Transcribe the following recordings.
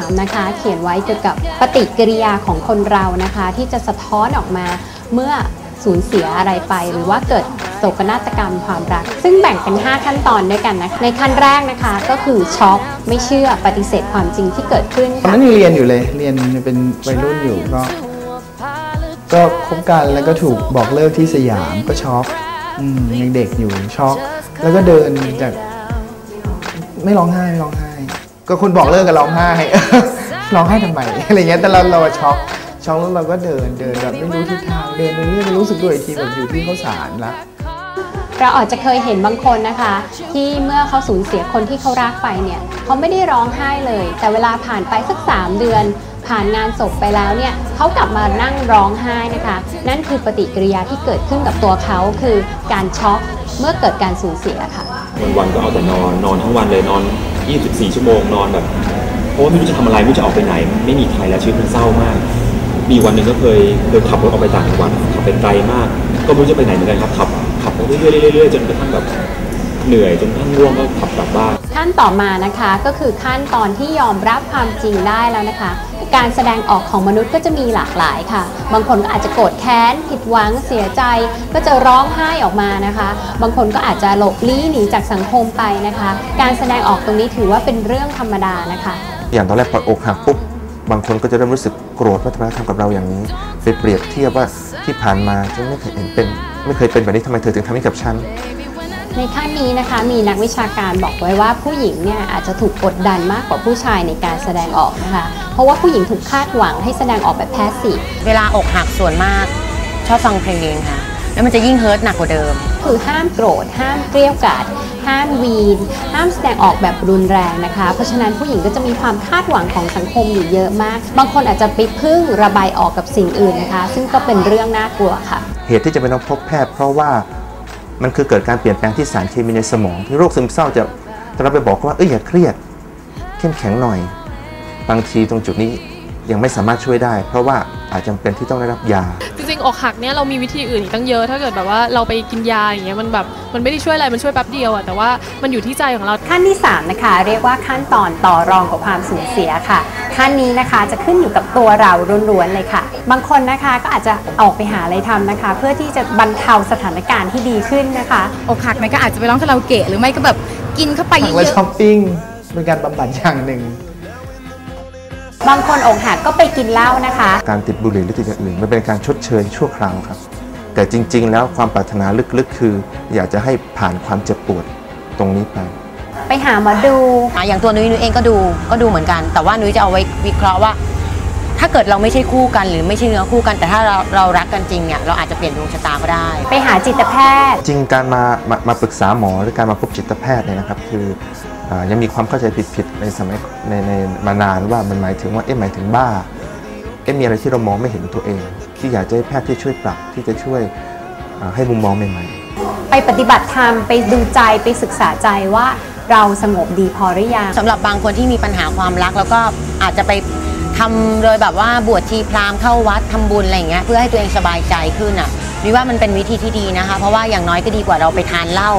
3 นะคะ เขียนไว้เกี่ยวกับปฏิกิริยาของคนเรานะคะ ที่จะสะท้อนออกมาเมื่อสูญเสียอะไรไป หรือว่าเกิดโศกนาฏกรรมความรัก ซึ่งแบ่งเป็น 5 ขั้นตอนด้วยกันนะคะในขั้นแรกนะคะก็คือช็อกไม่เชื่อปฏิเสธความจริงที่เกิดขึ้นตอนค่ะ นั้นยังเรียนอยู่เลย เรียนยังเป็นวัยรุ่นอยู่ก็ ก็คบกันแล้วก็ถูกบอกเลิกที่สยามก็ช็อกอืมยังเด็กอยู่ช็อก แล้วก็เดินจาก ไม่ร้องไห้ไม่ร้องไห้ ก็คนบอกเลิกกันร้องไห้ ร้องไห้ทำไมอะไรเงี้ยแต่เราเราอะช็อกช็อกแล้วเราก็เดินเดินแบบไม่รู้ทิศทางเดินไปเรื่อยๆรู้สึกตัวอีกทีแบบอยู่ที่ข้าวสารละเราอาจจะเคยเห็นบางคนนะคะ ที่เมื่อเขาสูญเสียคนที่เขารักไปเนี่ยเขาไม่ได้ร้องไห้เลย แต่เวลาผ่านไปสัก 3 เดือน ผ่านงานศพไปแล้วเนี่ยเขากลับมานั่งร้องไห้นะคะ นั่นคือปฏิกิริยาที่เกิดขึ้นกับตัวเขาคือการช็อกเมื่อเกิดการสูญเสียค่ะวันวันๆก็เอาแต่นอนนอนทั้งวันเลยนอน 24 ชั่วโมงนอนแบบเพราะว่าไม่รู้จะทำอะไรไม่รู้จะออกไปไหน ไม่มีใครแล้วชีวิตมันเศร้ามาก มีวันหนึ่งก็เคยเคยขับรถออกไปต่างจังหวัดขับไปไกลมาก ก็ไม่รู้จะไปไหนเหมือนกันครับขับขับไปเรื่อยๆเรื่อยๆจนกระทั่งแบบเหนื่อยจนกระทั่งง่วงก็ขับกลับบ้านขั้นต่อมานะคะก็คือขั้นตอนที่ยอมรับความจริงได้แล้วนะคะ การแสดงออกของมนุษย์ก็จะมีหลากหลายค่ะ บางคนก็อาจจะโกรธแค้น ผิดหวัง เสียใจ ก็จะร้องไห้ออกมานะคะ บางคนก็อาจจะหลบลี้หนีจากสังคมไปนะคะ การแสดงออกตรงนี้ถือว่าเป็นเรื่องธรรมดานะคะ อย่างตอนแรกพออกหักปุ๊บบางคนก็จะเริ่มรู้สึกโกรธว่าทำไมทำกับเราอย่างนี้ไปเปรียบเทียบว่าที่ผ่านมาฉันไม่เคยเห็นเป็น ไม่เคยเป็นแบบนี้ทำไมเธอถึงทำให้กับฉัน ในขั้นนี้นะคะมีนักวิชาการบอกไว้ว่าผู้หญิงเนี่ยอาจจะถูกกดดันมากกว่าผู้ชายในการแสดงออกนะคะ เพราะว่าผู้หญิงถูกคาดหวังให้แสดงออกแบบแพสซีฟเวลาอกหักส่วนมาก ชอบฟังเพลงค่ะ แล้วมันจะยิ่งเฮิร์ตหนักกว่าเดิม คือห้ามโกรธ ห้ามเกลี้ยวกล่อมห้ามวีน ห้ามแสดงออกแบบรุนแรงนะคะ เพราะฉะนั้นผู้หญิงก็จะมีความคาดหวังของสังคมอยู่เยอะมาก บางคนอาจจะไปพึ่งระบายออกกับสิ่งอื่นนะคะ ซึ่งก็เป็นเรื่องน่ากลัวค่ะ เหตุที่จะเป็นต้องพบแพทย์เพราะว่า มันคือเกิดการเปลี่ยนแปลงที่สารเคมีในสมอง ที่โรคซึมเศร้าจะจะเราไปบอกเขาว่าเอ้ยอย่าเครียด เข้มแข็งหน่อย บางทีตรงจุดนี้ยังไม่สามารถช่วยได้ เพราะว่าอาจจำเป็นที่ต้องได้รับยา จริงๆ อกหักเนี่ยเรามีวิธีอื่นอีกตั้งเยอะถ้าเกิดแบบว่าเราไปกินยาอย่างเงี้ยมันแบบมันไม่ได้ช่วยอะไรมันช่วยแป๊บเดียวอะแต่ว่ามันอยู่ที่ใจของเราขั้นที่3นะคะเรียกว่าขั้นตอนต่อรองกับความสูญเสียค่ะ ขั้นนี้นะคะจะขึ้นอยู่กับตัวเราล้วนๆเลยค่ะ บางคนนะคะก็อาจจะออกไปหาอะไรทำนะคะ เพื่อที่จะบรรเทาสถานการณ์ที่ดีขึ้นนะคะ อกหักไหมก็อาจจะไปร้องคาราโอเกะหรือไม่ก็แบบกินเข้าไปหักเยและอะช้อปปิ้งเป็นการบำบัดอย่างหนึ่ง บางคนอกหักก็ไปกินเหล้านะคะ การติดบุหรี่หรือติดอย่างอื่นมันเป็นการชดเชยชั่วคราวครับ แต่จริง ๆ แล้วความปรารถนาลึกๆ คือ อยากจะให้ผ่านความเจ็บปวดตรงนี้ไป ไปหาหมอดูอะอย่างตัวนุ้ยนุ้ยเองก็ดูก็ดูเหมือนกัน แต่ว่านุ้ยจะเอาไว้วิเคราะห์ว่า ถ้าเกิดเราไม่ใช่คู่กันหรือไม่ใช่เนื้อคู่กัน แต่ถ้าเราเรารักกันจริงเนี่ยเราอาจจะเปลี่ยนดวงชะตาก็ได้ ไปหาจิตแพทย์ จริงการมามามาปรึกษาหมอหรือการมาพบจิตแพทย์เนี่ยนะครับ คืออายังมีความเข้าใจผิดๆในสมัยในในมานานว่ามันหมายถึงว่าเอ๊ะหมายถึงบ้าเอ๊ะมีอะไรที่เรามองไม่เห็นตัวเอง ที่อยากจะให้แพทย์ที่ช่วยปรับที่จะช่วยอ่าให้มุมมองใหม่ๆไปปฏิบัติธรรมไปดูใจไปศึกษาใจว่า เราสงบดีพอหรือยังสำหรับบางคนที่มีปัญหาความรัก แล้วก็อาจจะไปทำโดยแบบว่าบวชชีพราหมณ์เข้าวัดทำบุญอะไรอย่างเงี้ยเพื่อให้ตัวเองสบายใจขึ้นอะนี่ว่ามันเป็นวิธีที่ดีนะคะ เพราะว่าอย่างน้อยก็ดีกว่าเราไปทานเหล้า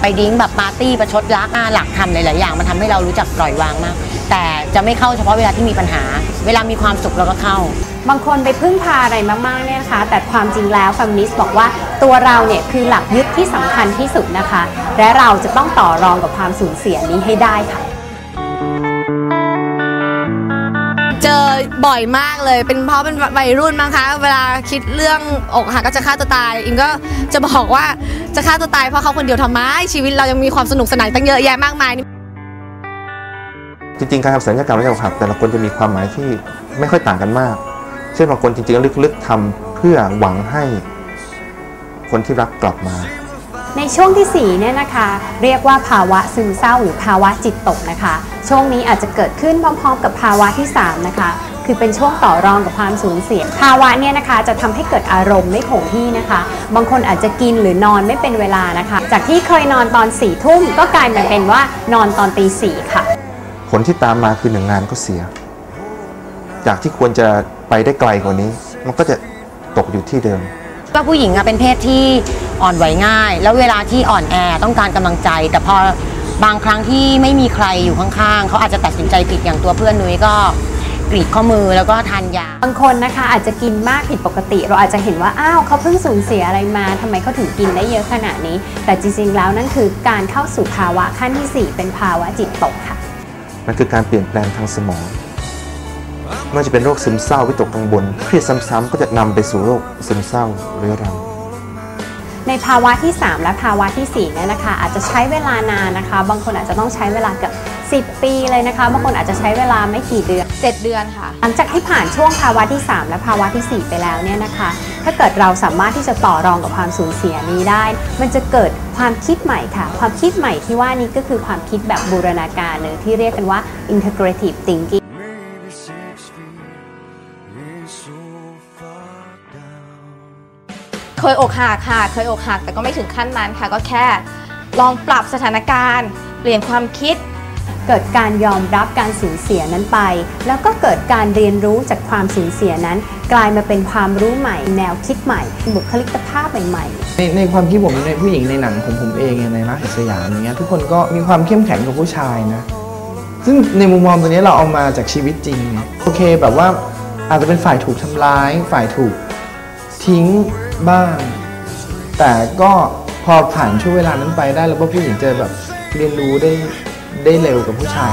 ไปดิ้งแบบปาร์ตี้ประชดรักอะหลักทำหลายๆอย่างมันทำให้เรารู้จักปล่อยวางมาก แต่จะไม่เข้าเฉพาะเวลาที่มีปัญหา เวลามีความสุขเราก็เข้า บางคนไปพึ่งพาอะไรมากๆเนี่ยนะคะ แต่ความจริงแล้วฟ e มินิสต์บอกว่าตัวเราเนี่ยคือหลักยึดที่สำคัญที่สุดนะคะ และเราจะต้องต่อรองกับความสูญเสียนี้ให้ได้ค่ะเจอบ่อยมากเลย เป็นเพราะเป็นวัยรุ่นมั้งคะ เวลาคิดเรื่องอกหักก็จะฆ่าตัวตาย อิมก็จะบอกว่าจะฆ่าตัวตายเพราะเขาคนเดียวทำไมชีวิตเรายังมีความสนุกสนานตั้งเยอะแยะมากมาย จริงๆ การทำสัญญกรรมและการหักแต่ละคนจะมีความหมายที่ไม่ค่อยต่างกันมาก เช่นบางคนจริงๆลึกๆทำเพื่อหวังให้คนที่รักกลับมา ในช่วงที่4เนี่ยนะคะ เรียกว่าภาวะซึมเศร้าหรือภาวะจิตตกนะคะ ช่วงนี้อาจจะเกิดขึ้นพร้อมๆ กับภาวะที่ 3 นะคะ คือเป็นช่วงต่อรองกับความสูญเสีย ภาวะเนี่ยนะคะจะทำให้เกิดอารมณ์ไม่คงที่นะคะ บางคนอาจจะกินหรือนอนไม่เป็นเวลานะคะ จากที่เคยนอนตอน4ี่ทุ่มก็กลายมาเป็นว่านอนตอนตีสี่ค่ะ ผลที่ตามมาคือหนึ่งงานก็เสีย จากที่ควรจะ ไปได้ไกลกว่านี้ มันก็จะตกอยู่ที่เดิม ว่าผู้หญิงอะเป็นเพศที่อ่อนไหวง่าย แล้วเวลาที่อ่อนแอต้องการกำลังใจ แต่พอบางครั้งที่ไม่มีใครอยู่ข้างๆเขาอาจจะตัดสินใจผิดอย่างตัวเพื่อนนุ้ยก็กรีดข้อมือแล้วก็ทานยา บางคนนะคะอาจจะกินมากผิดปกติ เราอาจจะเห็นว่าอ้าวเขาเพิ่งสูญเสียอะไรมาทำไมเขาถึงกินได้เยอะขนาดนี้ แต่จริงๆแล้วนั่นคือการเข้าสู่ภาวะขั้นที่4เป็นภาวะจิตตกค่ะ มันคือการเปลี่ยนแปลงทางสมอง ไม่ว่าจะเป็นโรคซึมเศร้าวิตกกังวลเครียดซ้ำๆก็จะนำไปสู่โรคซึมเศร้าเรื้อรังในภาวะที่ 3 และภาวะที่4เนี่ยนะคะ อาจจะใช้เวลานานนะคะ บางคนอาจจะต้องใช้เวลาเกือบ10 ปีเลยนะคะ บางคนอาจจะใช้เวลาไม่กี่เดือนเจ็ดเดือนค่ะ หลังจากที่ผ่านช่วงภาวะที่ 3 และภาวะทีสี่ 4 ไปแล้วเนี่ยนะคะ ถ้าเกิดเราสามารถที่จะต่อรองกับความสูญเสียนี้ได้ มันจะเกิดความคิดใหม่ค่ะ ความคิดใหม่ที่ว่านี้ก็คือความคิดแบบบูรณาการหรือที่เรียกกันว่า integrative thinking เคยอกหักค่ะ เคยอกหักแต่ก็ไม่ถึงขั้นนั้นค่ะ ก็แค่ลองปรับสถานการณ์ เปลี่ยนความคิด เกิดการยอมรับการสูญเสียนั้นไป แล้วก็เกิดการเรียนรู้จากความสูญเสียนั้น กลายมาเป็นความรู้ใหม่ แนวคิดใหม่ บุคลิกภาพใหม่ๆในในความคิดผมในผู้หญิงในหนังผมผมเองในรักแห่งสยามอย่างเงี้ยทุกคนก็มีความเข้มแข็งกับผู้ชายนะ ซึ่งในมุมมองตัวนี้เราเอามาจากชีวิตจริงไงโอเคแบบว่าอาจจะเป็นฝ่ายถูกทำร้าย ฝ่ายถูกทิ้ง บ้าง แต่ก็พอผ่านช่วงเวลานั้นไปได้แล้วก็ผู้หญิงจะแบบเรียนรู้ได้ได้เร็วกับผู้ชาย